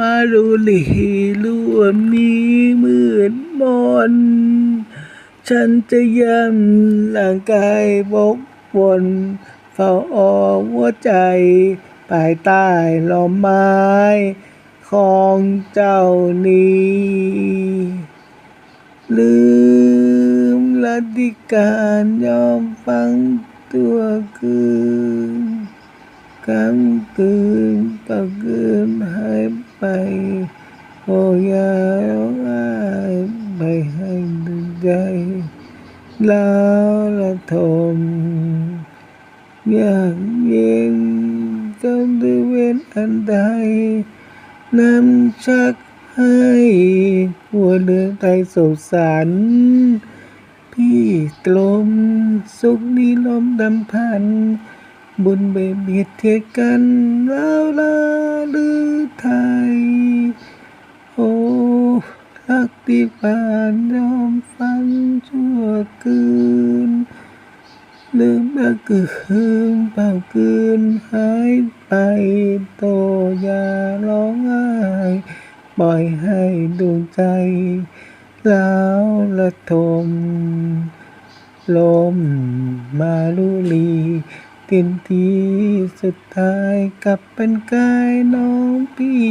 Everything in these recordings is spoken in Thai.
มาดูหลีร่วมนี้มืดมน ฉันจะย้ำร่างกายบกบนเฝ้าออกหัวใจภายใต้ลมไม้ของเจ้านี้ ลืมลัทธิการยอมฟังตัวคืน คำคืนต่อคืนหายไปโอ้ยาร้องไห้ไปให้ดึงใจแล้วละทมอยากเย็นจำด้วยเวรอันใดน้ำชักให้หัวเรือไทยสงสารพี่กลมสุขนี้ลมดำพัน บุญเบียดเบียดเทียกันแล้วลาลือไทย โอ้รักที่ผ่านยอมฟังชั่วคืนลืมแล้วคืนเปล่าคืนหายไปโตอย่าร้องไห้ปล่อยให้ดวงใจแล้วละทมลมมาลุลี เต็มทีสุดท้ายกลับเป็นกายน้องพี่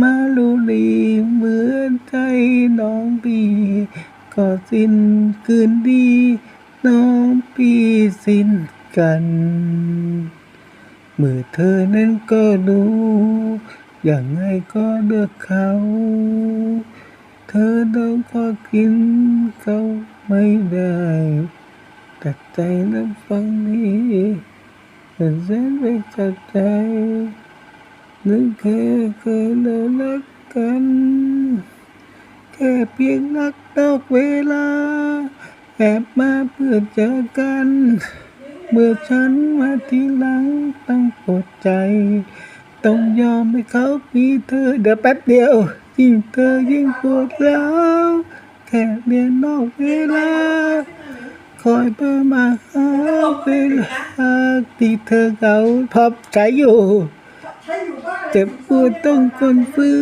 มาลุลีเหมือนใจน้องพี่ก็สิ้นคืนดี น้องพี่สิ้นกันเมื่อเธอนั้นก็รู้อย่างไงก็เลือกเขา เธอต้องก็กินเขาไม่ได้ ตัดใจนั้นฟังนี้แต่แสนไปจากใจนึกแค่เคยเรารักกัน แค่เพียงรักนอกเวลา แอบมาเพื่อเจอกัน เมื่อฉันมาทีหลังต้องปวดใจ ต้องยอมให้เขามีเธอเดี๋ยวแป๊บเดียวยิ่งเธอยิ่งปวดร้าวแค่เรียนนอกเวลา คอยเพื่อมาหาเวลาที่เธอเขาพับใจอยู่เจ็บปวดต้องคนฟื้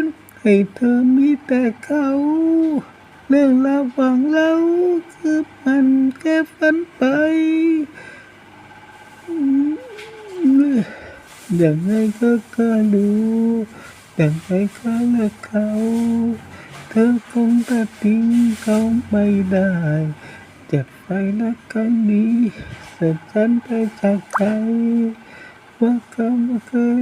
น ให้เธอมีแต่เขา เรื่องราวฝังเราคือมันแค่ฝันไปอย่างไรก็ก็รู้อย่างไรก็เลือกเขา เธอคงตัดทิ้งเขาไม่ได้ เจ็บไปแล้วครั้งนี้เสร็จฉันไปจากใจว่าเขาไม่เคย